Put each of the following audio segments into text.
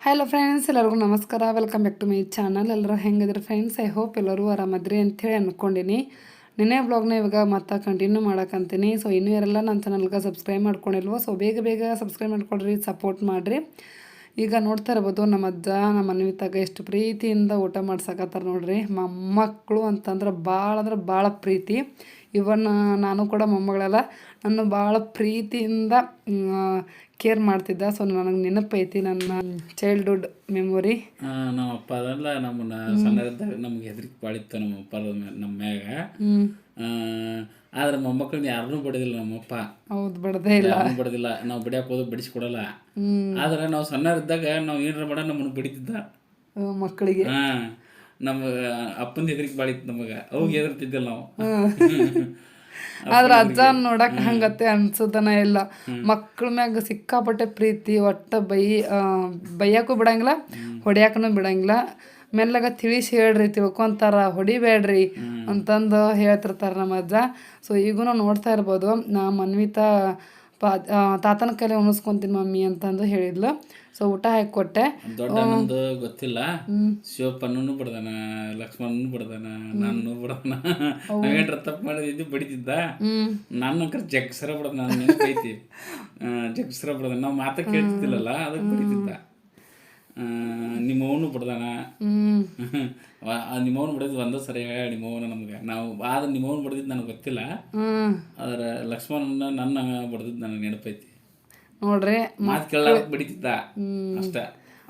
Hello friends ಎಲ್ಲರಿಗೂ ನಮಸ್ಕಾರ. Welcome back to my channel ಎಲ್ಲರೂ ಹೆಂಗಿದ್ರೆ ಫ್ರೆಂಡ್ಸ್ ಐ ಹೋಪ್ ಎಲ್ಲರೂ ಆರಾಮದ್ರಿ ಅಂಥೇಳಿ ಅಂದ್ಕೊಂಡಿನಿ. ನಿನ್ನೆ ಬ್ಲಾಗ್ನ ಇವಾಗ ಮತ್ತೆ ಕಂಟಿನ್ಯೂ ಮಾಡಕ್ಕಂತೀನಿ ಸೊ ಇನ್ನೂ ಯಾರೆಲ್ಲ ನನ್ನ ಚಾನಲ್ಗೆ ಸಬ್ಸ್ಕ್ರೈಬ್ ಮಾಡ್ಕೊಂಡಿಲ್ವೋ ಸೊ ಬೇಗ ಬೇಗ ಸಬ್ಸ್ಕ್ರೈಬ್ ಮಾಡ್ಕೊಳ್ರಿ ಸಪೋರ್ಟ್ ಮಾಡಿರಿ. ಈಗ ನೋಡ್ತಾ ಇರ್ಬೋದು ನಮ್ಮ ಅಜ್ಜ ನಮ್ಮ ಅನ್ವಿತಾಗ ಎಷ್ಟು ಪ್ರೀತಿಯಿಂದ ಊಟ ಮಾಡ್ಸಕತ್ತಾರ ನೋಡ್ರಿ. ಮೊಮ್ಮಕ್ಕಳು ಅಂತಂದ್ರೆ ಭಾಳ ಅಂದ್ರೆ ಭಾಳ ಪ್ರೀತಿ. ಇವನ್ ನಾನು ಕೂಡ ಮೊಮ್ಮಗಳೆಲ್ಲ, ನನ್ನ ಭಾಳ ಪ್ರೀತಿಯಿಂದ ಕೇರ್ ಮಾಡ್ತಿದ್ದ. ಸೊ ನನಗೆ ನೆನಪೈತಿ ನನ್ನ ಚೈಲ್ಡ್ಹುಡ್ ಮೆಮೊರಿ ನಮ್ಮ ಅಪ್ಪ ಅದಲ್ಲ ನಮ್ಮನ್ನ ಸಣ್ಣರಿದ್ದಾಗ ನಮ್ಗೆ ಹೆದರಿಕೆ ಬಾಳಿತ್ತು ನಮ್ಮ ಅಪ್ಪ ನಮ್ಮ ಮ್ಯಾಗ. ಆದ್ರೆ ಮೊಮ್ಮಕ್ಕಳನ್ನ ಯಾರನ್ನೂ ಬಡದಿಲ್ಲ ನಮ್ಮಪ್ಪ ಹೌದು ಬಡದೇ ಇಲ್ಲ. ಬಡದಿಲ್ಲ. ನಾವು ಬಡಿಯಕ್ಕೆ ಹೋದ್ರೆ ಬಿಡಿಸ್ಕೊಡಲ್ಲ ಆದ್ರೆ ನಾವು ಸಣ್ಣರಿದ್ದಾಗ ನಾವು ಏನಾರ ಮಾಡ ನಮ್ಮನ್ನು ಬಿಡಿತಿದ್ದ. ಮಕ್ಕಳಿಗೆ. ನಮ್ಮ ಅಪ್ಪನ ಹೆದರಿಕೆ ಬಾಳಿತ್ತು ನಮಗೆ. ಅವಾಗ ಹೆದರ್ತಿದ್ದಿಲ್ಲ ನಾವು. ಆದ್ರೆ ಅಜ್ಜ ನೋಡಕ್ ಹಂಗತ್ತೆ ಅನ್ಸುದನ ಇಲ್ಲ. ಮಕ್ಳ ಮ್ಯಾಗ ಸಿಕ್ಕಾಪಟ್ಟೆ ಪ್ರೀತಿ ಒಟ್ಟ ಬೈ ಬೈಯಕ್ಕೂ ಬೈಯಾಕು ಬಿಡಂಗಿಲ್ಲ ಹೊಡ್ಯಾಕನು ಬಿಡಂಗಿಲ್ಲ. ಮೆಲ್ಲಗ ತಿಳಿಸಿ ಹೇಳ್ರಿ ತಿಳ್ಕೊಂತಾರ ಹೊಡಿಬೇಡ್ರಿ ಅಂತಂದು ಹೇಳ್ತಿರ್ತಾರೆ ನಮ್ಮ ಅಜ್ಜ. ಸೊ ಈಗೂ ನೋಡ್ತಾ ಇರ್ಬೋದು ನಾ ಮನ್ವಿತಾ ಪಾ ತಾತನ ಕೈಲಿ ಉಣಿಸ್ಕೊಂತೀನಿ ಮಮ್ಮಿ ಅಂತಂದು ಹೇಳಿದ್ಲು. ಸೊ ಊಟ ಹಾಕಿ ಕೊಟ್ಟೆ ದೊಡ್ಡ ಅಣ್ಣಂದು ಗೊತ್ತಿಲ್ಲ. ಶಿವಪ್ಪನೂ ಬಡ್ದಾನ ಲಕ್ಷ್ಮಣನು ಬಡ್ದಾನ ನಾನು ಬಡ್ದಾನ. ನಾವೇನ್ರ ತಪ್ಪು ಮಾಡಿದ್ದು ಬಡಿದಿದ್ದ ನನ್ನ ಕರೆ ಜಗ್ಸರ ಬಡ್ದ ನಾನು ನೆನಪೈತಿ ಜಗ್ಸರ ಬಡ್ದ. ನಾವು ಮಾತ ಕೇಳ್ತಿದ್ದಿಲ್ಲಲ್ಲ ಅದಕ್ಕೆ ಬಡಿದಿದ್ದ ನಿಮ್ಮವನು ಬಿಡದಾನ. ನಿಮ್ಮವನು ಬಿಡದ್ ಒಂದ ಸರಿ ನಿಮ್ಮವನ ನಮ್ಗೆ. ನಾವು ಆದ್ರೆ ನಿಮ್ಮವನು ಬಡ್ದಿದ್ದು ನನಗೆ ಗೊತ್ತಿಲ್ಲ. ಆದ್ರೆ ಲಕ್ಷ್ಮಣನ ನನ್ನ ಬಡ್ದಿದ್ದು ನನಗೆ ನೆನಪೈತಿ. ನೋಡ್ರಿ ಮಾತು ಕೇಳಲಾರ ಬಡಿತಿದ್ದ ಅಷ್ಟ.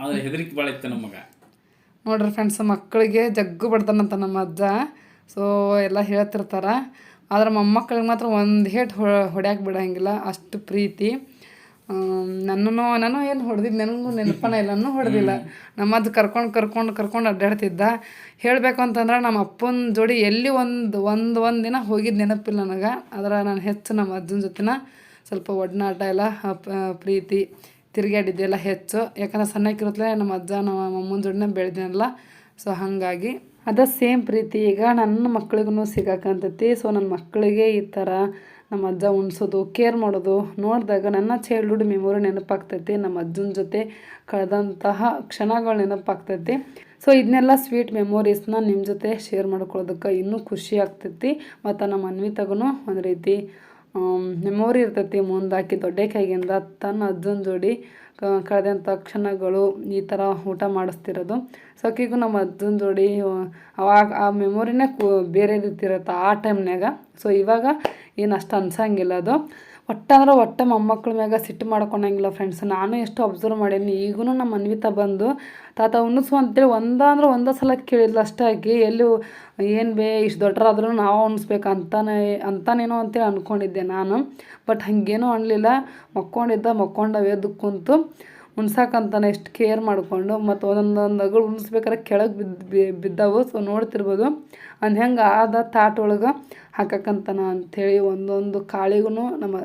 ಆದ್ರೆ ಹೆದರಿಕೆ ಭಾಳ ಇತ್ತು ನಮಗ. ನೋಡ್ರಿ ಫ್ರೆಂಡ್ಸ್ ಮಕ್ಕಳಿಗೆ ಜಗ್ಗು ಬಡ್ತಾನಂತ ನಮ್ಮ ಅಜ್ಜ. ಸೊ ಎಲ್ಲ ಹೇಳ್ತಿರ್ತಾರ. ಆದ್ರೆ ಮೊಮ್ಮಕ್ಕಳಿಗೆ ಮಾತ್ರ ಒಂದು ಹೇಟ್ ಹೊಡ್ಯಾಕೆ ಬಿಡಂಗಿಲ್ಲ ಅಷ್ಟು ಪ್ರೀತಿ. ನನ್ನೂ ನಾನು ಏನು ಹೊಡೆದಿದ್ದು ನನಗೂ ನೆನಪನ ಇಲ್ಲ ನಾನು ಹೊಡೆದಿಲ್ಲ. ನಮ್ಮ ಅಜ್ಜ ಕರ್ಕೊಂಡು ಕರ್ಕೊಂಡು ಕರ್ಕೊಂಡು ಅಡ್ಡಾಡ್ತಿದ್ದ. ಹೇಳಬೇಕು ಅಂತಂದ್ರೆ ನಮ್ಮ ಅಪ್ಪನ ಜೋಡಿ ಎಲ್ಲಿ ಒಂದು ಒಂದು ಒಂದು ದಿನ ಹೋಗಿದ್ದು ನೆನಪಿಲ್ಲ ನನಗೆ. ಆದ್ರೆ ನಾನು ಹೆಚ್ಚು ನಮ್ಮ ಅಜ್ಜನ ಜೊತೆನ ಸ್ವಲ್ಪ ಒಡನಾಟ ಎಲ್ಲ ಪ್ರೀತಿ ತಿರುಗಾಡಿದ್ದೆಲ್ಲ ಹೆಚ್ಚು. ಯಾಕಂದ್ರೆ ಸಣ್ಣಕ್ಕಿರುತ್ತಲೇ ನಮ್ಮ ಅಜ್ಜ, ನಮ್ಮ ಅಮ್ಮನ ಜೋಡಿನೇ ಬೆಳೆದಿನಲ್ಲ ಸೊ ಹಾಗಾಗಿ ಅದ ಸೇಮ್ ಪ್ರೀತಿ. ಈಗ ನನ್ನ ಮಕ್ಳಿಗೂ ಸಿಗಾಕಂತೈತಿ. ಸೊ ನನ್ನ ಮಕ್ಕಳಿಗೆ ಈ ಥರ ನಮ್ಮ ಅಜ್ಜ ಉಣ್ಸೋದು ಕೇರ್ ಮಾಡೋದು ನೋಡಿದಾಗ ನನ್ನ ಚೈಲ್ಡ್ಹುಡ್ ಮೆಮೊರಿ ನೆನಪಾಗ್ತೈತಿ. ನಮ್ಮ ಅಜ್ಜನ ಜೊತೆ ಕಳೆದಂತಹ ಕ್ಷಣಗಳು ನೆನಪಾಗ್ತೈತಿ. ಸೊ ಇದನ್ನೆಲ್ಲ ಸ್ವೀಟ್ ಮೆಮೊರೀಸ್ನ ನಿಮ್ಮ ಜೊತೆ ಶೇರ್ ಮಾಡ್ಕೊಳ್ಳೋದಕ್ಕೆ ಇನ್ನೂ ಖುಷಿ ಆಗ್ತೈತಿ. ಮತ್ತು ನಮ್ಮ ಅನ್ವಿತಗೂ ಒಂದು ರೀತಿ ಮೆಮೊರಿ ಇರ್ತೈತಿ ಮುಂದಾಕಿ ದೊಡ್ಡ ಕೈಗಿಂದ ತನ್ನ ಅಜ್ಜನ ಜೋಡಿ ಕಳೆದಂಥ ಕ್ಷಣಗಳು ಈ ಥರ ಊಟ ಮಾಡಿಸ್ತಿರೋದು. ಸೊ ನಮ್ಮ ಅಜ್ಜನ ಜೋಡಿ ಅವಾಗ ಆ ಮೆಮೊರಿನೇ ಬೇರೆ ರೀತಿ ಇರುತ್ತೆ ಆ ಟೈಮ್ನಾಗ ಸೊ ಇವಾಗ ಏನು ಅಷ್ಟು ಅನ್ಸಂಗಿಲ್ಲ ಅದು. ಒಟ್ಟಂದ್ರೆ ಒಟ್ಟ ಮೊಮ್ಮಕ್ಳ ಮ್ಯಾಗ ಸಿಟ್ಟು ಮಾಡ್ಕೊಂಡಂಗಿಲ್ಲ ಫ್ರೆಂಡ್ಸ್ ನಾನು ಎಷ್ಟು ಅಬ್ಸರ್ವ್ ಮಾಡೀನಿ ಈಗೂ ನಮ್ಮ ಅನ್ವಿತಾ ಬಂದು, ತಾತ ಉಣಿಸು ಅಂತೇಳಿ ಒಂದ ಅಂದ್ರೆ ಒಂದೇ ಸಲ ಕೇಳಿದ್ಲು ಅಷ್ಟಾಗಿ ಎಲ್ಲಿ ಏನು ಬೇ, ಇಷ್ಟು ದೊಡ್ಡರಾದ್ರೂ ನಾವು ಉಣಿಸ್ಬೇಕು ಅಂತಾನೆ ಅಂತಾನೇನೋ ಅಂತೇಳಿ ಅಂದ್ಕೊಂಡಿದ್ದೆ ನಾನು. ಬಟ್ ಹಾಗೇನೂ ಅನ್ನಲಿಲ್ಲ ಮಕ್ಕೊಂಡಿದ್ದ ಮಕ್ಕೊಂಡ ಕುಂತು ಉಣ್ಸಾಕಂತಾನೆ ಎಷ್ಟು ಕೇರ್ ಮಾಡಿಕೊಂಡು ಮತ್ತು ಒಂದೊಂದು ಅಗಳು ಉಣಿಸ್ಬೇಕಾದ್ರೆ ಕೆಳಗೆ ಬಿದ್ದು ಬಿದ್ದವು. ಸೊ ನೋಡ್ತಿರ್ಬೋದು. ಅದು ಹೆಂಗೆ ಆದ ತಾಟ್ ಒಳಗೆ ಹಾಕಕ್ಕಂತಾನ ಅಂಥೇಳಿ ಒಂದೊಂದು ಕಾಳಿಗೂ ನಮ್ಮ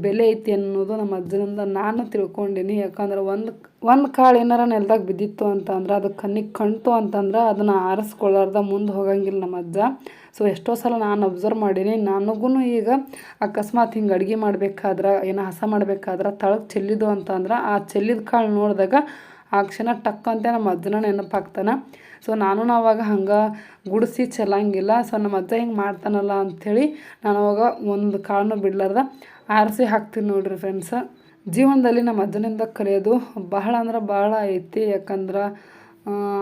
ಬೆಲೆ ಐತಿ ಅನ್ನೋದು ನಮ್ಮ ಅಜ್ಜನಿಂದ ನಾನು ತಿಳ್ಕೊಂಡೀನಿ. ಯಾಕಂದ್ರೆ ಒಂದು ಒಂದು ಕಾಳು ಏನಾರ ನೆಲದಾಗ ಬಿದ್ದಿತ್ತು ಅಂತಂದ್ರೆ, ಅದು ಕಣ್ಣಿಗೆ ಕಣ್ತು ಅಂತಂದ್ರೆ ಅದನ್ನು ಆರಿಸ್ಕೊಳ್ಳಾರ್ದ ಮುಂದೆ ಹೋಗಂಗಿಲ್ಲ ನಮ್ಮ ಅಜ್ಜ. ಸೊ ಎಷ್ಟೋ ಸಲ ನಾನು ಅಬ್ಸರ್ವ್ ಮಾಡೀನಿ ನನಗೂ ಈಗ ಅಕಸ್ಮಾತ್ ಹಿಂಗೆ ಅಡುಗೆ ಮಾಡ್ಬೇಕಾದ್ರೆ, ಏನೋ ಹಸ ಮಾಡ್ಬೇಕಾದ್ರೆ, ತಳಗೆ ಚೆಲ್ಲಿದ್ದು ಅಂತಂದ್ರೆ ಆ ಚೆಲ್ಲಿದ ಕಾಳು ನೋಡಿದಾಗ ಆ ಕ್ಷಣ ಟಕ್ ಅಂತ ನಮ್ಮ ಅಜ್ಜನ ನೆನಪಾಗ್ತಾನೆ. ಸೊ ನಾನು ಅವಾಗ ಹಂಗೆ ಗುಡಿಸಿ ಚೆಲ್ಲಂಗಿಲ್ಲ. ಸೊ ನಮ್ಮ ಅಜ್ಜ ಹಿಂಗೆ ಮಾಡ್ತಾನಲ್ಲ ಅಂಥೇಳಿ ನಾನು ಅವಾಗ ಒಂದು ಕಾಳನ್ನು ಬಿಡ್ಲಾರ್ದ ಆರಿಸಿ ಹಾಕ್ತೀನಿ ನೋಡ್ರಿ ಫ್ರೆಂಡ್ಸ್ ಜೀವನದಲ್ಲಿ ನಮ್ಮ ಅಜ್ಜನಿಂದ ಕಲಿಯೋದು ಬಹಳ ಅಂದ್ರೆ ಬಹಳ ಐತಿ. ಯಾಕಂದ್ರೆ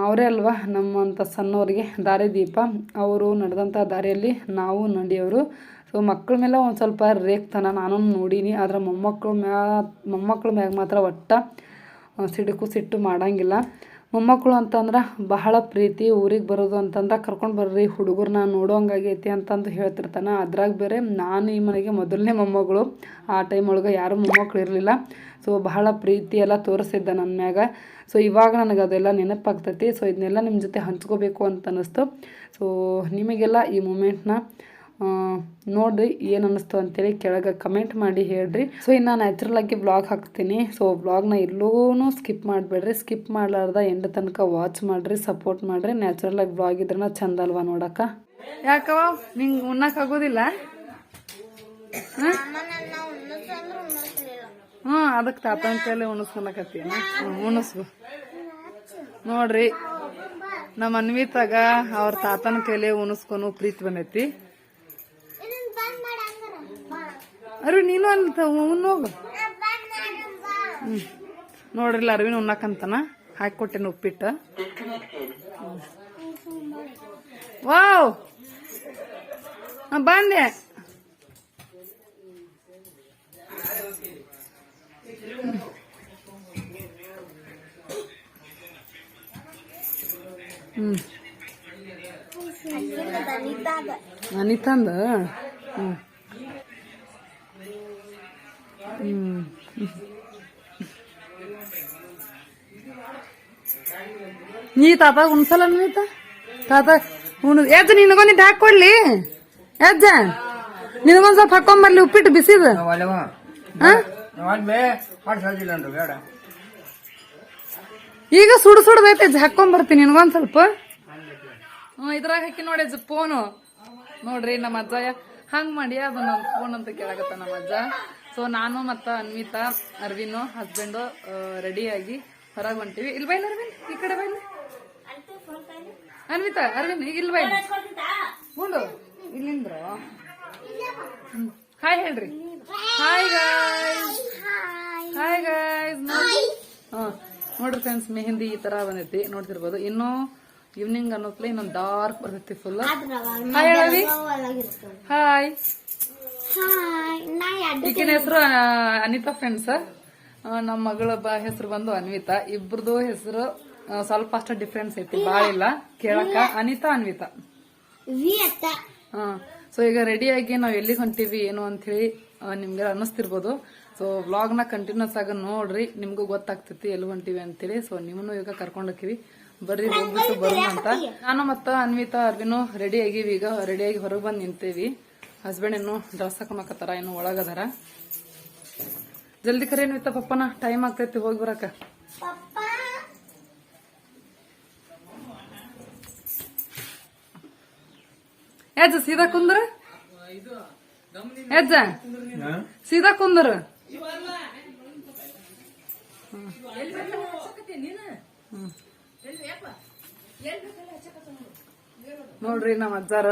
ಅವರೇ ಅಲ್ವಾ ನಮ್ಮಂಥ ಸಣ್ಣವರಿಗೆ ದಾರಿ ದೀಪ. ಅವರು ನಡೆದಂಥ ದಾರಿಯಲ್ಲಿ ನಾವು ನಡೆಯೋರು ಸೊ ಮಕ್ಕಳ ಮೇಲೆ ಒಂದು ಸ್ವಲ್ಪ ರೇಗ್ತಾನ ನಾನು ನೋಡೀನಿ. ಆದರೆ ಮೊಮ್ಮಕ್ಕಳ ಮ್ಯಾ, ಮೊಮ್ಮಕ್ಕಳ ಮ್ಯಾಗ ಮಾತ್ರ ಒಟ್ಟ ಸಿಡುಕು ಸಿಟ್ಟು ಮಾಡಂಗಿಲ್ಲ. ಮೊಮ್ಮಕ್ಕಳು ಅಂತಂದ್ರೆ ಬಹಳ ಪ್ರೀತಿ, ಊರಿಗೆ ಬರೋದು ಅಂತಂದ್ರೆ ಕರ್ಕೊಂಡು ಬರ್ರಿ ಹುಡುಗರನ್ನ ನೋಡೋಂಗಾಗೈತಿ ಅಂತಂದು ಹೇಳ್ತಿರ್ತಾನೆ. ಅದ್ರಾಗ ಬೇರೆ ನಾನು ಈ ಮನೆಗೆ ಮೊದಲನೇ ಮೊಮ್ಮಗಳು. ಆ ಟೈಮ್ ಒಳಗೆ ಯಾರೂ ಮೊಮ್ಮಕ್ಕಳು ಇರಲಿಲ್ಲ. ಸೊ ಬಹಳ ಪ್ರೀತಿ ಎಲ್ಲ ತೋರಿಸಿದ್ದ ನನ್ನ ಮ್ಯಾಗ. ಸೊ ಇವಾಗ ನನಗೆ ಅದೆಲ್ಲ ನೆನಪಾಗ್ತೈತಿ. ಸೊ ಇದನ್ನೆಲ್ಲ ನಿಮ್ಮ ಜೊತೆ ಹಂಚ್ಕೋಬೇಕು ಅಂತ ಅನ್ನಿಸ್ತು. ಸೊ ನಿಮಗೆಲ್ಲ ಈ ಮೂಮೆಂಟ್ನ ನೋಡಿ ಏನು ಅನ್ನಿಸ್ತು ಅಂತೇಳಿ ಕೆಳಗೆ ಕಮೆಂಟ್ ಮಾಡಿ ಹೇಳ್ರಿ. ಸೊ ಇನ್ನು ನ್ಯಾಚುರಲ್ ಆಗಿ ಬ್ಲಾಗ್ ಹಾಕ್ತೀನಿ. ಸೊ ಬ್ಲಾಗ್ನ ಎಲ್ಲೂ ಸ್ಕಿಪ್ ಮಾಡಬೇಡ್ರಿ. ಸ್ಕಿಪ್ ಮಾಡಲಾರ್ದ ಎಂಡ್ ತನಕ ವಾಚ್ ಮಾಡಿರಿ ಸಪೋರ್ಟ್ ಮಾಡಿರಿ. ನ್ಯಾಚುರಲ್ ಆಗಿ ವ್ಲಾಗ್ ಇದ್ರನ್ನ ಚಂದ ಅಲ್ವಾ ನೋಡಕ್ಕ? ಯಾಕವ ನಿಂಗೆ ಉಣ್ಣಕ್ಕೆ ಆಗೋದಿಲ್ಲ? ಹ್ಞೂ ಅದಕ್ಕೆ ತಾತನ ಕೈಲಿ ಉಣಿಸ್ಕೊಳಕತ್ತಿ ಹ್ಞೂ ಉಣಿಸ್ಕೊ ನೋಡ್ರಿ ನಮ್ಮ ಅನ್ವಿತಾಗ ಅವ್ರ ತಾತನ ಕೈಲೇ ಉಣಿಸ್ಕೊನು ಪ್ರೀತಿ ಬಂದೈತಿ. ಅರೆ ನೀನು ಅಂತ ಉಣ್ಣೋಗು ಹ್ಞೂ ನೋಡ್ರಿಲ್ಲ ಅರವಿನ ಉಣ್ಣಕ್ಕಂತನ ಹಾಕೊಟ್ಟೆನ ಉಪ್ಪಿಟ್ಟು. ವಾವ್. ಬಂದೆ. ಹ್ಮ್. ಅನಿತಂದ? ಹ್ಮ್. ನೀ ತಾತ ಉಣ್ಸಲ್ಲ ನೀತ? ತಾತ ಉಣ್ ಎಜ್ಜ ನಿನಗೊಂದಿಟ್ಟು ಹಾಕೊಡ್ಲಿ. ಎಜ್ಜ ನಿನಗೊಂದ್ ಸ್ವಲ್ಪ ಹಾಕೊಂಬರ್ಲಿ ಉಪ್ಪಿಟ್ಟು ಬಿಸಿದ. ಈಗ ಸುಡು ಸುಡ್ದೈತೆ ಬೈತೆ ಹಾಕೊಂಬರ್ತೀನಿ ನಿನಗೊಂದ್ ಸ್ವಲ್ಪ. ಹ್ಞೂ ಇದ್ರಾಗ ಹಾಕಿ ನೋಡಿ ಅಜ್ಜ ಫೋನು. ನೋಡ್ರಿ ನಮ್ಮ ಅಜ್ಜ ಹಂಗ್ ಮಾಡಿ ಅದು ನಮ್ಮ ಫೋನ್ ಅಂತ ಕೇಳಾಕತ್ತ ನಮ್ಮ ಅಜ್ಜ. ಸೊ ನಾನು ಮತ್ತ ಅನ್ವಿತಾ ಅರ್ವಿನು ಹಸ್ಬೆಂಡು ರೆಡಿಯಾಗಿ ಹೊರಗೆ ಹೊಂಟಿವಿ. ಇಲ್ಲಿ ಬೈಲ್ ಅರ್ವಿನ್ ಈ ಕಡೆ ಬೈಲ್. ಅನ್ವಿತಾ ಅರ್ವಿನ್ ಇಲ್ಲಿ ಬೈಲ್. ಹ್ಞೂ ಇಲ್ಲಿಂದ್ರ? ಹಾಯ್ ಹೇಳ್ರಿ. ಹಾಯ್ ಗಾಯ್ಸ್ ಹಾಯ್ ಗಾಯ್ಸ್ ಹಾಂ. ನೋಡ್ರಿ ಫ್ರೆಂಡ್ಸ್ ಮೆಹಂದಿ ಈ ತರ ಬಂದೈತಿ. ನೋಡ್ತಿರ್ಬೋದು. ಇನ್ನು ಈವ್ನಿಂಗ್ ಅನ್ನೋತ್ಲೆ ಇನ್ನೊಂದು ಡಾರ್ಕ್ ಬರ್ತೈತಿ ಫುಲ್ ಹಾಯ್ ಹಾಯ್ ಈಕಿನ ಹೆಸರು ಅನಿತಾ ಫ್ರೆಂಡ್ಸ್ ನಮ್ಮ ಮಗಳ ಹೆಸರು ಬಂದು ಅನ್ವಿತಾ. ಇಬ್ರದು ಹೆಸರು ಸ್ವಲ್ಪ ಅಷ್ಟು ಡಿಫ್ರೆನ್ಸ್ ಐತಿ ಬಾಳ ಇಲ್ಲ ಕೇಳಕ್ಕ. ಅನಿತಾ ಅನ್ವಿತಾ. ಹ ಸೊ ಈಗ ರೆಡಿಯಾಗಿ ನಾವ್ ಎಲ್ಲಿಗೆ ಹೊಂಟಿವಿ ಏನು ಅಂತ ಹೇಳಿ ನಿಮ್ಗೆ ಅನ್ನಿಸ್ತಿರ್ಬೋದು. ಸೊ ನ ಕಂಟಿನ್ಯೂಸ್ ಆಗಿ ನೋಡ್ರಿ ನಿಮ್ಗೂ ಗೊತ್ತಾಗ್ತೈತಿ ಎಲ್ಲಿ ಹೊಂಟಿವಿ ಅಂತೇಳಿ ಸೊ ನಿಮ್ಮನ್ನು ಈಗ ಕರ್ಕೊಂಡ್ ಹೋಗಿವಿ ಬರ್ರಿ ಹೋಗ್ಬಿಟ್ಟು ಬರೋಣ ಅಂತ. ನಾನು ಮತ್ತ ಅನ್ವಿತಾ ಅರ್ವಿನು ರೆಡಿ ಆಗಿವಿ. ಈಗ ರೆಡಿಯಾಗಿ ಹೊರಗೆ ಬಂದು ನಿಂತೇವಿ. ಹಸ್ಬೆಂಡ್ ಇನ್ನು ಡ್ರೆಸ್ ಏನು ಇನ್ನು ಒಳಗದಾರ ಜಲ್ದಿ ಕರೇನು ಇತ್ತ ಪಪ್ಪನ. ಟೈಮ್ ಆಗ್ತೈತಿ, ಹೋಗಿ ಬರಕ. ಎಜ್ಜ, ಸೀದಾ ಕುಂದ್ರ? ಯಾಜ ಸೀದಾ ಕುಂದ್ರ? ನೋಡ್ರಿ, ನಮ್ಮ ಅಜ್ಜಾರ.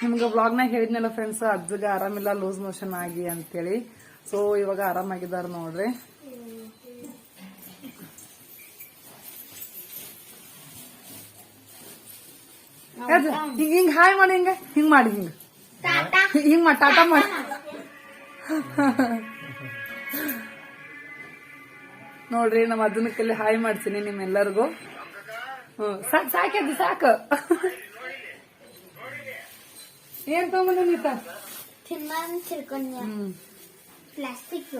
ನಿಮ್ಗೆ ಬ್ಲಾಗ್ನಾಗ ಹೇಳಿದ್ನಲ್ಲ ಫ್ರೆಂಡ್ಸ್ ಅಜ್ಜಗ ಆರಾಮಿಲ್ಲ ಲೂಸ್ ಮೋಷನ್ ಆಗಿ ಅಂತೇಳಿ. ಸೊ ಇವಾಗ ಆರಾಮಾಗಿದಾರ ನೋಡ್ರಿ. ಹಿಂಗ ಹಿಂಗ ಹಾಯ್ ಮಾಡಿ ಹಿಂಗ ಹಿಂಗ್ ಮಾಡಿ ಹಿಂಗ. ಹಿಂಗ್ ಮಾಡಿ ಟಾಟಾ ಮಾಡಿ. ನೋಡ್ರಿ ನಮ್ಮ ಅದನ್ನ ಕಲ್ಲಿ ಹಾಯ್ ಮಾಡ್ತೀನಿ ನಿಮ್ಮೆಲ್ಲರಿಗೂ. ಹ್ಮ್ ಸಾಕ್ ಸಾಕ್ಯದ್ದು ಸಾಕು. ಏನ್ ತಗೊಂಬಂದಿತ್ತ ತಿಮ್ಮನ್ ಹ್ಮ್. ಪ್ಲಾಸ್ಟಿಕ್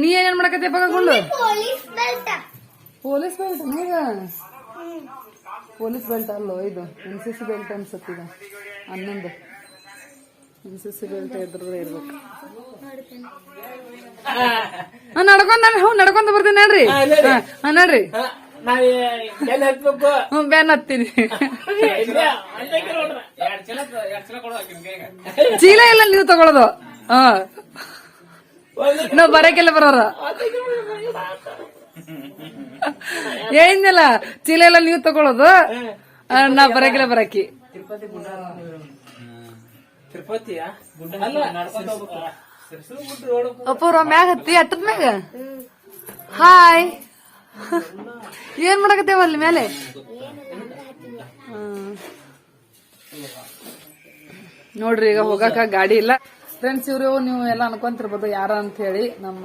ನೀ ಏನ್ ಮಾಡಕತ್ತೆ ಬಗಕೊಂಡು ಪೊಲೀಸ್ ಬೆಲ್ಟ್. ಪೊಲೀಸ್ ಬೆಲ್ಟ್ ಈಗ ಪೊಲೀಸ್ ಬೆಲ್ಟ್ ಅಲ್ಲೋ ಇದು? ಎನ್ ಸಿ ಸಿ ಬೆಲ್ಟ್ ಅನ್ಸತ್ತಿದ ಹನ್ನೊಂದು. ಎನ್ ಸಿ ಸಿ ಬೆಲ್ಟ್ ಇದ್ರದ್ದು ಇರ್ಬೇಕು. ಹಾ, ನಡ್ಕೊಂಡ್ ನಾನು ಹ್ಞೂ ನಡ್ಕೊಂತ ಬರ್ತೀನಿ ನೋಡ್ರಿ. ಹಾ, ಹಾ ನೋಡ್ರಿ. ಹತ್ತೀನಿ. ಚೀಲ ಇಲ್ಲ ನೀವು ತಗೊಳೋದು. ಹಾ. ನಾವ್ ಬರಕ್ಕೆಲ್ಲ ಬರೋರ? ಏನಿಲ್ಲ ಚೀಲ ಎಲ್ಲ ನೀವು ತಗೊಳೋದು? ನಾ ಬರಕ್ಕೆಲ್ಲ ಬರಕಿ ತಿರುಪತಿ ಅಪ್ಪ ಮ್ಯಾಗ ಹತ್ತಿ ಅಟ್ಟದ ಮ್ಯಾಗ? ಹಾಯ್ ಏನ್ ಮಾಡಕತ್ತೇವ ಅಲ್ಲಿ ಮೇಲೆ. ನೋಡ್ರಿ, ಈಗ ಹೋಗಾಕ ಗಾಡಿ ಇಲ್ಲ. ಫ್ರೆಂಡ್ಸ್ ಇವ್ರು, ನೀವು ಎಲ್ಲ ಅನ್ಕೊಂತಿರ್ಬೋದು, ಯಾರ ಅಂತ ಹೇಳಿ. ನಮ್ಮ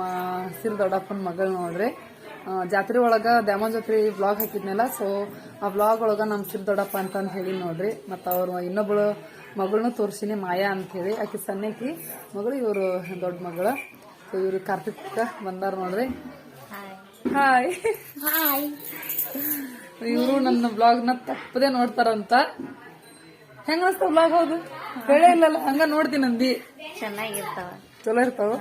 ಸಿರ್ ದೊಡ್ಡಪ್ಪನ ಮಗಳು ನೋಡ್ರಿ. ಜಾತ್ರೆ ಒಳಗ ದ್ಯಾಮೋ ಜಾತ್ರೆ ಬ್ಲಾಗ್ ಹಾಕಿದ್ನಲ್ಲ ಸೊ ಆ ಬ್ಲಾಗ್ ಒಳಗ ನಮ್ಮ ಸಿರ್ ದೊಡ್ಡಪ್ಪ ಅಂತ ಹೇಳಿ ನೋಡ್ರಿ. ಮತ್ತ ಅವ್ರ ಇನ್ನೊಬ್ಳು ಮಗಳನ್ನೂ ತೋರ್ಸಿನಿ, ಮಾಯಾ ಅಂತ ಹೇಳಿ. ಆಕಿ ಸಣ್ಣಕಿ ಮಗಳು ಇವರು ದೊಡ್ಡ ಮಗಳು. ಇವ್ರು ಕಾರ್ತಿಕ್ ಬಂದಾರ ನೋಡ್ರಿ. ಹಾಯ್ ಹಾಯ್ ಇವರು ನನ್ನ ಬ್ಲಾಗ್ನ ತಪ್ಪದೆ ನೋಡ್ತಾರಂತ. ಹೆಂಗ ಅನಿಸ್ತಾವ ಬ್ಲಾಗ್ ಹೌದು ಹೇಳೇ ಇಲ್ಲಲ್ಲ ಹಂಗ ನೋಡ್ತೀನಿ ಅಂದಿ. ಚೆನ್ನಾಗಿರ್ತಾವ. ಚಲೋ ಇರ್ತಾವ?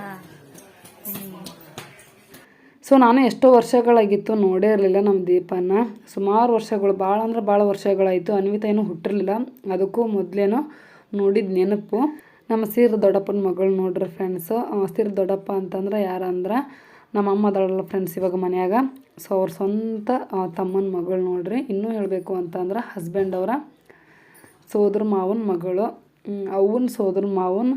ಸೊ ನಾನು ಎಷ್ಟೋ ವರ್ಷಗಳಾಗಿತ್ತು ನೋಡೇ ಇರಲಿಲ್ಲ ನಮ್ಮ ದೀಪನ. ಸುಮಾರು ವರ್ಷಗಳು ಭಾಳ ಅಂದ್ರೆ ಭಾಳ ವರ್ಷಗಳಾಯಿತು. ಅನ್ವಿತ ಏನೂ ಹುಟ್ಟಿರಲಿಲ್ಲ. ಅದಕ್ಕೂ ಮೊದಲೇನೋ ನೋಡಿದ ನೆನಪು. ನಮ್ಮ ಸೀರ್ ದೊಡ್ಡಪ್ಪನ ಮಗಳು ನೋಡ್ರಿ ಫ್ರೆಂಡ್ಸು ಸೀರ್ ದೊಡ್ಡಪ್ಪ ಅಂತಂದ್ರೆ ಯಾರಂದ್ರೆ ನಮ್ಮ ಅಮ್ಮ ಅದಳಲ್ಲ ಫ್ರೆಂಡ್ಸ್ ಇವಾಗ ಮನೆಯಾಗ. ಸೊ ಅವ್ರ ಸ್ವಂತ ತಮ್ಮನ ಮಗಳು ನೋಡ್ರಿ. ಇನ್ನೂ ಹೇಳಬೇಕು ಅಂತಂದ್ರೆ ಹಸ್ಬೆಂಡ್ ಅವರ ಸೋದರ ಮಾವನ ಮಗಳು ಅವನ ಸೋದರ ಮಾವನ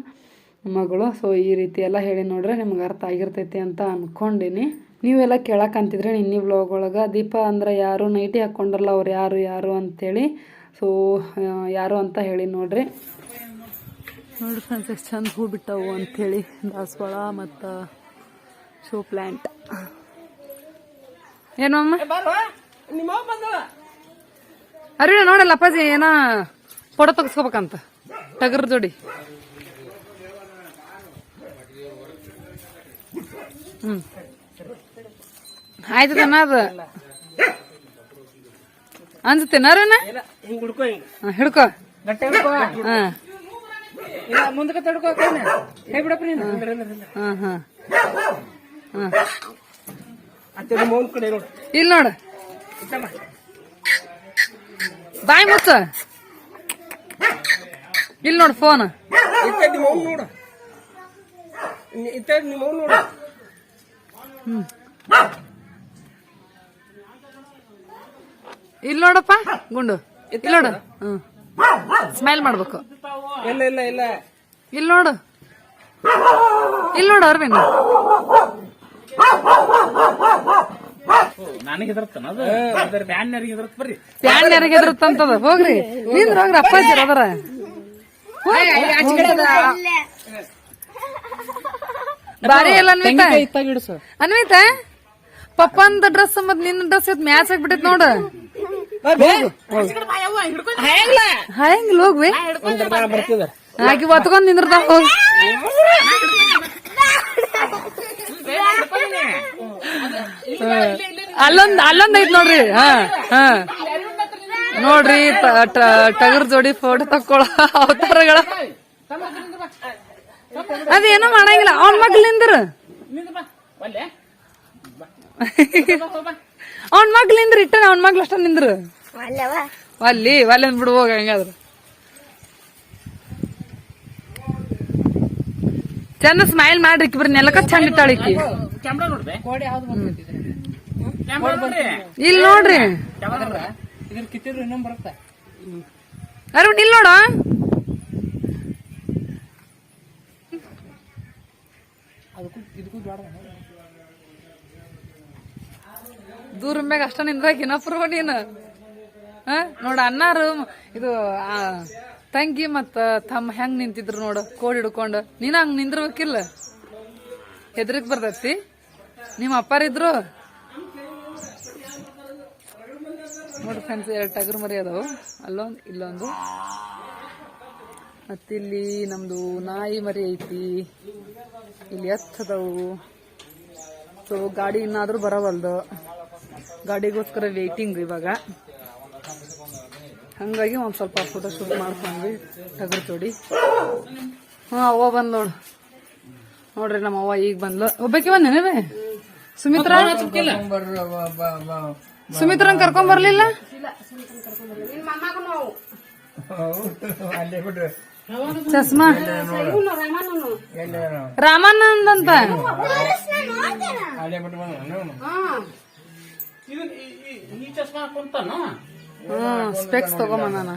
ಮಗಳು. ಸೊ ಈ ರೀತಿ ಎಲ್ಲ ಹೇಳಿ ನೋಡ್ರೆ ನಿಮ್ಗೆ ಅರ್ಥ ಆಗಿರ್ತೈತಿ ಅಂತ ಅಂದ್ಕೊಂಡಿನಿ ನೀವೆಲ್ಲ ಕೇಳಕ್ಕಂತಿದ್ರೆ ನಿನ್ನೆ ವ್ಲಾಗ್ ಒಳಗೆ. ದೀಪ ಅಂದ್ರೆ ಯಾರು? ನೈಟಿ ಹಾಕ್ಕೊಂಡ್ರಲ್ಲ ಅವ್ರು ಯಾರು ಯಾರು ಅಂತೇಳಿ. ಸೊ ಯಾರು ಅಂತ ಹೇಳಿ ನೋಡ್ರಿ. ನೋಡ್ರಿ ಫ್ರೆಂಡ್ಸ್ ಎಷ್ಟು ಚಂದ ಹೂ ಬಿಟ್ಟವು ಅಂಥೇಳಿ ದಾಸವಾಳ ಮತ್ತು ಶೋ ಪ್ಲಾಂಟ್. ಏನಮ್ಮ ಅರಿವಿನ ನೋಡಲ್ಲ ಅಪ್ಪಾಜಿ ಏನ ಫೋಟೋ ತೆಗಿಸ್ಕೋಬೇಕಂತ. ಟಗರ್ ಜೋಡಿ. ಹ್ಮ್. ಆಯ್ತು ಅದು. ಅನ್ಸುತ್ತೇನ ಅರಿವಿನ ಹಿಂಗ್ ಹುಡ್ಕೋ ಹಿಂಗ್. ಹಾ, ಹಿಡ್ಕೋ. ಗಟ್ಟೆ ಹಿಡ್ಕೋ. ಹಾ. ಇಲ್ಲ ಮುಂದಕ್ಕೆ ತಡ್ಕೋ ಹೇ. ಹಾ. ಇಲ್ಲಿ ನೋಡು. ಬಾಯ್ ಮುಚ್ಚ. ಇಲ್ಲಿ ನೋಡು ಫೋನ್ ಇಲ್ಲಿ ನೋಡಪ್ಪ ಗುಂಡು. ಇಲ್ಲಿ ನೋಡು. ಹ್ಮ್. ಸ್ಮೈಲ್ ಮಾಡ್ಬೇಕು. ಇಲ್ಲ ಇಲ್ಲ ಇಲ್ಲ. ಇಲ್ಲಿ ನೋಡು. ಇಲ್ಲಿ ನೋಡು ಅರವಿಂದ್. ನನಗೆ ಹೆದರ್ತಾನ ಅದು ಅದ್ರ ಬ್ಯಾನ್ನರಿಗೆ ಹೆದರ್ತ ಬರ್ರಿ ಪ್ಯಾನ್ ಯಾರಿಗೆ ಎದುರುತ್ತಂತದ ಹೋಗ್ರಿ ನಿಂದ್ರ ಹೋಗ್ರಿ ಅಪ್ಪಾಜಿ ಅದರ ಬಾರಿ ಎಲ್ಲ ಅನ್ವಿತ ಅನ್ವಿತ ಪಪ್ಪಂದ ಡ್ರೆಸ್ ಮತ್ ನಿನ್ನ ಡ್ರೆಸ್ ಇವತ್ತು ಮ್ಯಾಚ್ ಆಗ್ಬಿಟ್ಟೈತ್ ನೋಡು ಹೆಂಗ್ ಹೋಗ್ವಿ ಬರ್ತಿದ ಆಕಿ ಒತ್ಕೊಂಡ್ ನಿಂದ್ರದ ಹೋಗಿ ಅಲ್ಲೊಂದ್ ಅಲ್ಲೊಂದ್ ಐತ್ ನೋಡ್ರಿ. ಹಾ ಹಾ. ನೋಡ್ರಿ ಟಗರ್ ಜೋಡಿ ಫೋಟೋ ತಕ್ಕೊಳ ಅವತಾರಗಳ. ಅದೇನೋ ಮಾಡಂಗಿಲ್ಲ. ಅವನ್ ಮಗ್ಲಿಂದ್ರ ಅವನ್ ಮಗ್ಲಿಂದ್ರ ಇಟ್ಟ ಅವನ್ ಮಗ್ಲ ಅಷ್ಟ ನಿಂದ್ರ. ಅಲ್ಲಿ ಅಲ್ಲಿ ಬಿಡು ಹೋಗ ಹೆಂಗಾದ್ರ. ಚಂದ ಸ್ಮೈಲ್ ಮಾಡ್ರಿ ಇಬ್ರು ನೆಲಕ ಚಂದ ಇಟ್ಟಾಳಿಕಿ ಕ್ಯಾಮ್ರಾ ನೋಡ್ರಿ? ಇಲ್ಲಿ ಅರುಣ್ ಇಲ್ಲಿ ನೋಡ. ದೂರ ಮ್ಯಾಗ ಅಷ್ಟ ನಿಂದ್ರಾಗ ಇನ್ನೊಬ್ರು ನೀನು. ಹ? ನೋಡ ಅನ್ನಾರು ಇದು ಆ, ತಂಗಿ ಮತ್ತ ತಮ್ಮ ಹೆಂಗ್ ನಿಂತಿದ್ರು ನೋಡು, ಕೋಡ್ ಹಿಡ್ಕೊಂಡು. ನೀನ್ ಹಂಗ್ ನಿಂದ್ರಬೇಕಿಲ್ಲ? ಹೆದ್ರಿಕ್ ಬರ್ತೈತಿ? ನಿಮ್ಮ ಅಪ್ಪಾರಿದ್ರು ನೋಡ್ರಿ ಫ್ರೆಂಡ್ಸ್ ಎರಡು ಟಗರ್ ಮರಿ ಅದಾವು. ಅಲ್ಲೊಂದು, ಇಲ್ಲೊಂದು. ಮತ್ತಿಲ್ಲಿ ನಮ್ದು ನಾಯಿ ಮರಿ ಐತಿ. ಇಲ್ಲಿ ಎತ್ತದವು ಸೊ ಗಾಡಿ ಇನ್ನಾದ್ರೂ ಬರವಲ್ದು. ಗಾಡಿಗೋಸ್ಕರ ವೇಟಿಂಗ್ ಇವಾಗ. ಹಂಗಾಗಿ ಒಂದು ಸ್ವಲ್ಪ ಫೋಟೋ ಶೂಟ್ ಮಾಡ್ಕೊಂಡ್ವಿ ಟಗರ್ ಜೋಡಿ. ಹಾಂ ಅವ್ವ ಬಂದ್ ನೋಡು. ನೋಡ್ರಿ ನಮ್ಮ ಅವ್ವ ಈಗ ಬಂದ್ಲು. ಒಬ್ಬಾಕಿ ಬಂದೇನೇ ಸುಮಿತ್ರಾ? ಸುಮಿತ್ರನ್ ಕರ್ಕೊಂಡ್ ಬರ್ಲಿಲ್ಲ? ಚಸ್ಮಾ? ರಾಮಾನಂದ್ ಅಂತ ಅಲ್ಲೇ ಬಿಟ್ಟು ಬಂದ ಇದು ಈ- ಈ- ಈ ಚಸ್ಮಾ ಹ್ಮ್ ಸ್ಪೆಕ್ಸ್ ತಗೊಂಬಂದಾನ.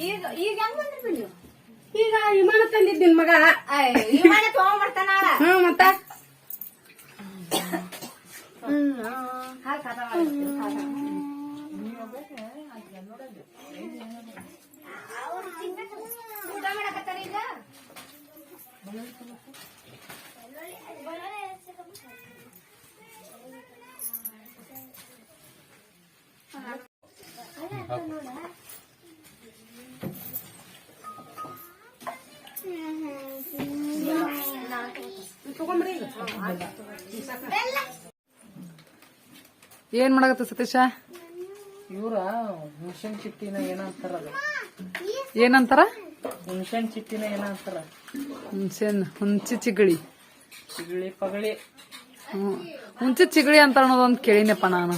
ಈಗ ಈಗ ಈಗ ವಿಮಾನ ತಂದಿದ್ದೀನಿ ಮಗ. ವಿಮಾನ ತಗೊಂಡ್ಬರ್ತಾನ ಹ್ಮ್ ಮತ್ತ? ಈಗ ಏನ್ ಮಾಡಕತ್ತ ಸತೀಶ? ಇವ್ರ ಹುಣ್ಸೆನ್ ಚಿಟ್ಟಿನ ಏನ ಅಂತಾರ ಅದು ಏನಂತಾರ? ಹುಣಸಿನ ಚಿಟ್ಟಿನ ಏನ ಅಂತಾರ ಹುಣ್ಸೆನ್ ಹುಂಚಿ ಚಿಗಳಿ. ಚಿಗಳಿ ಪಗಳಿ. ಹುಂಚಿ ಚಿಗಳಿ ಅಂತ ಅನ್ನೋದೊಂದು ಕೇಳಿನಪ್ಪ ನಾನು.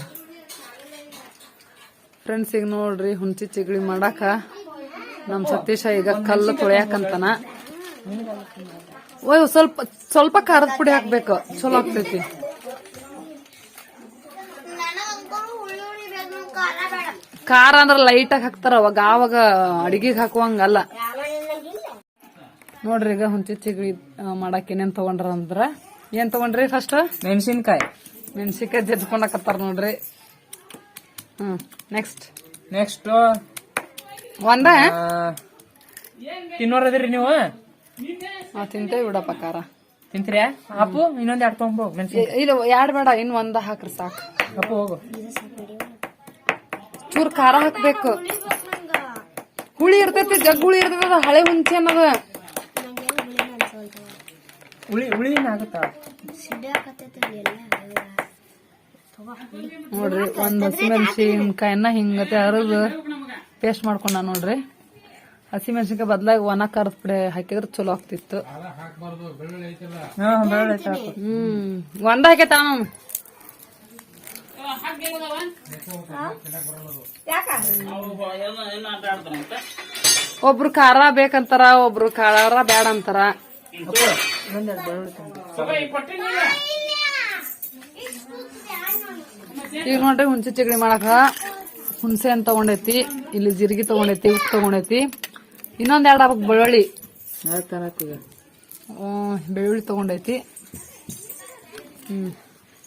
ಫ್ರೆಂಡ್ಸ್ ಈಗ ನೋಡ್ರಿ ಹುಂಚಿ ಚಿಗಳಿ ಮಾಡಾಕ ನಮ್ ಸತೀಶ ಈಗ ಕಲ್ಲು ತೊಳ್ಯಾಕಂತಾನ. ಓಯ್ ಸ್ವಲ್ಪ ಸ್ವಲ್ಪ ಖಾರದ ಪುಡಿ ಹಾಕ್ಬೇಕು. ಚಲೋ ಆಗ್ತೈತಿ. ಖಾರ ಅಂದ್ರೆ ಲೈಟ್ ಆಗಿ ಹಾಕ್ತಾರ ಅವಾಗ ಆವಾಗ ಅಡಿಗೆಗೆ ಹಾಕುವಂಗಲ್ಲ. ನೋಡ್ರಿ ಈಗ ಹುಂಚಿ ಚಿಗಳಿ ಮಾಡಾಕ ಏನೇನ್ ತಗೊಂಡ್ರ ಅಂದ್ರ. ಏನ್ ತಗೊಂಡ್ರಿ ಫಸ್ಟ್ ಮೆಣಸಿನ್ಕಾಯಿ. ಮೆಣಸಿನ್ಕಾಯಿ ಜಜ್ಕೊಂಡಾಕತ್ತಾರ ನೋಡ್ರಿ. ಹ್ಮ್ ನೆಕ್ಸ್ಟ್ ನೆಕ್ಸ್ಟ್ ಒಂದ? ತಿನ್ನೋರದಿರಿ ನೀವು? ತಿಂತೇವಿ ಬಿಡಪ್ಪ ಖಾರ ತಿಂತೀರಾ? ಅಪ್ಪು ಇನ್ನೊಂದ್ ಎರಡು ತೊಗೊಂಬೋ ಇಲ್ಲ ಎರಡ್ ಬೇಡ ಇನ್ ಒಂದ ಹಾಕ್ರಿ ಸಾಕು. ಅಪ್ಪು ಹೋಗು. ಚೂರ್ ಖಾರ ಹಾಕ್ಬೇಕು. ಹುಳಿ ಇರ್ತೈತಿ ಜಗ್ ಹುಳಿ ಇರ್ತೈತಿ ಅದು ಹಳೆ ಹುಂಚಿ ಅನ್ನದ ಹುಳಿ ನೋಡ್ರಿ ಒಂದ್ ಹಸಿಮೆಣಸಿನ್ಕಾಯನ್ನ ಹಿಂಗತೆ ಅರದು ಪೇಸ್ಟ್ ಮಾಡ್ಕೊಂಡ ನೋಡ್ರಿ. ಹಸಿಮೆಣಸಿನ್ಕಾಯಿ ಬದ್ಲಾಗಿ ಒಣ ಖಾರದ ಪಡೆ ಹಾಕಿದ್ರೆ ಚಲೋ ಆಗ್ತಿತ್ತು. ಹ್ಮ್ ಒಂದ ಹಾಕೈತ ಒಬ್ರು ಖಾರ ಬೇಕಂತಾರ ಒಬ್ರು ಖಾರ ಬೇಡ ಅಂತಾರ. ಈಗ ನೋಡ್ರಿ ಹುಣ್ಸೆ ಚಿಗಡಿ ಮಾಡಕ. ಹುಣಸೆ ಅಂತ ತಗೊಂಡೈತಿ ಇಲ್ಲಿ ಜೀರಿಗೆ ತಗೊಂಡೈತಿ ಉಪ್ಪು ತಗೊಂಡೈತಿ. ಇನ್ನೊಂದ್ ಎರಡು ಹಾಕ್ಬೇಕು ಬೆಳ್ಳುಳ್ಳಿ. ಬೆಳ್ಳುಳ್ಳಿ ತಗೊಂಡೈತಿ. ಹ್ಮ್.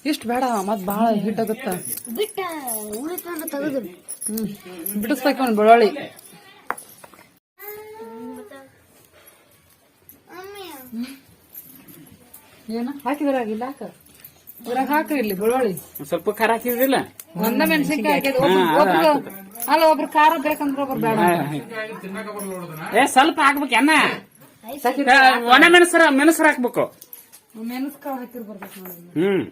ಇಷ್ಟು ಬೇಡ ಮತ್ ಬಾಳ ಹಿಟ್ ಆಗುತ್ತ? ಹ್ಞೂ ಬಿಡಿಸ್ಬೇಕು ಅವ್ನು ಬೆಳ್ಳುಳ್ಳಿ ಏನ? ಹಾಕಿದ್ರ ಇಲ್ಲ ಹಾಕ. ಇದ್ರಾಗ ಹಾಕ್ರಿ ಇಲ್ಲಿ ಬೆಳ್ಳುಳ್ಳಿ ಸ್ವಲ್ಪ ಖಾರ ಹಾಕಿದ್ರಿಲ್ಲ ಒಂದ ಮೆಣಸಿನ್ಕಾಯಿ ಹಾಕಿದ್ ಅಲ್ಲ ಒಬ್ರು ಖಾರ ಬೇಕಂದ್ರ ಒಬ್ರು ಬೇಡ. ಏ ಸ್ವಲ್ಪ ಹಾಕ್ಬೇಕು ಅನ್ನ ಒಣ ಮೆಣಸರ ಮೆಣಸರ ಹಾಕ್ಬೇಕು. ಮೆಣಸ್ಕಾಳು ಹಾಕಿರ್ಬರ್ಬೇಕು ಹ್ಮ್.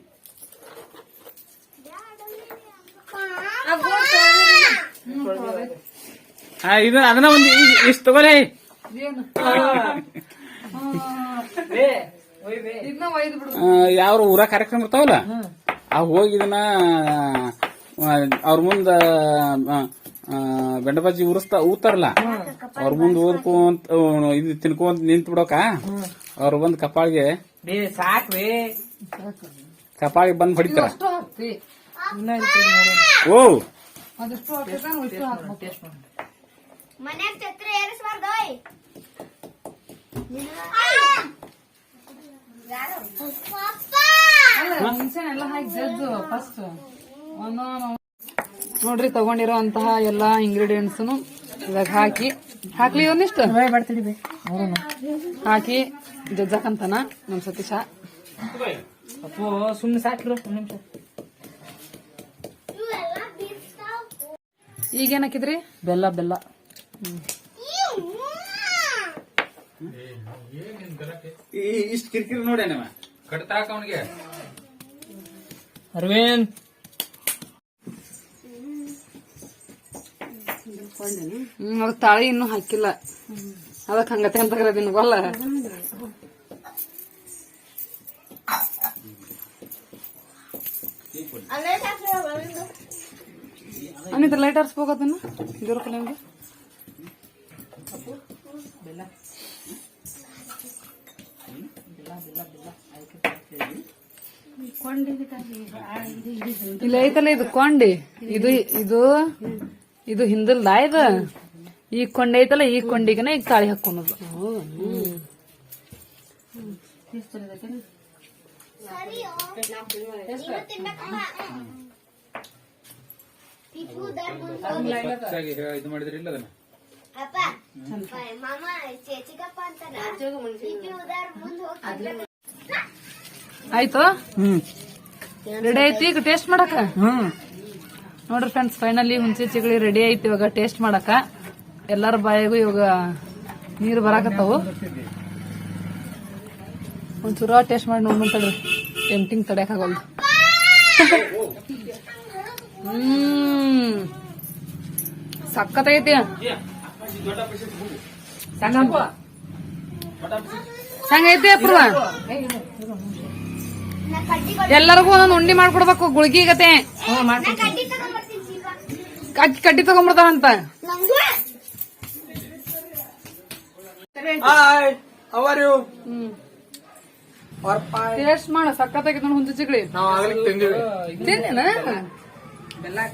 ಇದು ಅದನ್ನ ಒಂದು ಇಷ್ಟು ತಗೋರಿ ಏನು? ಇದನ್ನ ಒಯ್ದು ಬಿಡು. ಯಾವ ಊರ ಕಾರ್ಯಕ್ರಮ ಇರ್ತಾವಲ್ಲ? ಆ ಹೋಗಿ ಇದನ್ನ ಅವ್ರ ಮುಂದ ಬೆಂಡಬಾಜಿ ಉರಿಸ್ತಾ ಊತಾರಲ್ಲ ಅವ್ರ ಮುಂದ ಊದ್ಕೊಂತ ಇದು ತಿನ್ಕೊಂತ ನಿಂತ್ ಬಿಡೋಕ? ಅವ್ರ ಬಂದ್ ಕಪಾಳಿಗೆ ಕಪಾಳಿಗೆ ಬಂದ್ ಹೊಡಿತಾರ. ಓ ಅದಷ್ಟು ಹಾಕ್ಬೇಕು ಇಷ್ಟು ಹಾಕ್ಬೇಕು ಮನ್ಯಾಗ ಛತ್ರಿ ಏರಿಸ್ಬಾರ್ದು ಅಲ್ಲ ಹುಣಸೆನೆಲ್ಲ ಹಾಕಿ ಜಜ್ಜು ಫಸ್ಟ್ ನೋಡ್ರಿ ತಗೊಂಡಿರೋಂತಹ ಎಲ್ಲಾ ಇಂಗ್ರೀಡಿಯೆಂಟ್ಸ್ ಇವಾಗ ಹಾಕಿ. ಹಾಕ್ಲಿ ಒಂದಿಷ್ಟು? ಹಾಕಿ ಜಜ್ಜಾಕಂತಾನ ನಮ್ ಸತೀಶ ಅಪ್ಪು ಸುಮ್ಮನೆ ಸಾಕಿರು ಒಂದ್ ನಿಮಿಷ. ಈಗೇನ್ ಹಾಕಿದ್ರಿ ಬೆಲ್ಲ ಬೆಲ್ಲ. ಇಷ್ಟ ಕಿರಿಕಿರಿ ನೋಡಿ ನಮ್ಮ ಅರವಿಂದ್. ಹ್ಮ್ ಅದಕ್ ತಾಳಿ ಇನ್ನೂ ಹಾಕಿಲ್ಲ. ಅದಕ್ ಹಂಗತೆ ಅಂತ ನಿನ್ಗೊಲ್ಲ ಅನಿತ ಲೈಟ್ ಹರ್ಸ್ಬೋಗದನ್ನ ಜೋರ ಕಲಿಯಂಗ ಇಲ್ಲ ಐತಲ್ಲ ಇದು ಕೊಂಡಿ? ಇದು ಇದು ಇದು ಹಿಂದಲ್ದ ಇದು? ಈ ಕೊಂಡಿ ಐತಲ್ಲ, ಈ ಕೊಂಡಿಗನ ಈಗ ತಾಳಿ ಹಾಕೊಳೋದು ಇದು ಅದನ್ನ. ಉದಾರ ಮುಂದೆ ಹೋಗಿ ಆಯ್ತು? ರೆಡಿ ಐತಿ? ಈಗ ಟೇಸ್ಟ್ ಮಾಡಕ? ಹ್ಮ್. ನೋಡ್ರಿ ಫ್ರೆಂಡ್ಸ್ ಫೈನಲಿ ಹುಣಸೆ ಚಿಗಳಿ ರೆಡಿ ಐತಿ ಇವಾಗ ಟೇಸ್ಟ್ ಮಾಡಕ. ಎಲ್ಲಾರ ಬಾಯಿಗೂ ಇವಾಗ ನೀರು ಬರಾಕತ್ತಾವು. ಒಂಚೂರ ಟೇಸ್ಟ್ ಮಾಡಿ ನೋಡ್ಕೊಂತಳ್ರಿ ಟೆಂಟಿಂಗ್ ತಡ್ಯಾಕಾಗಲ್ದು ಹ್ಮ್. ಸಕ್ಕತ್ತೈತಿ ಹಂಗೈತಿ ಅಪ್ರವ? ಎಲ್ಲರಿಗೂ ಒಂದೊಂದು ಉಂಡಿ ಮಾಡ್ಕೊಡ್ಬೇಕು ಗುಳ್ಗಿ ಗತೆ. ಕಡ್ಡಿ ತಗೊಂಡ್ಬಿಡ್ತಾವಂತ ನಂಗೂ? ಹಾಯ್ ಹೌ ಆರ್ ಯು ಅವ್ರ ಪಾಯ್ ಟೇಸ್ಟ್ ಮಾಡ ಸಕ್ಕತ್ತಾಗಿತ್ತು ಹುಂಚಿ ಚಿಗಳಿ ನಾವು ಆಗ್ಲಿಕ್ಕೆ ತಿಂದಿವಿ ತಿಂದೇನ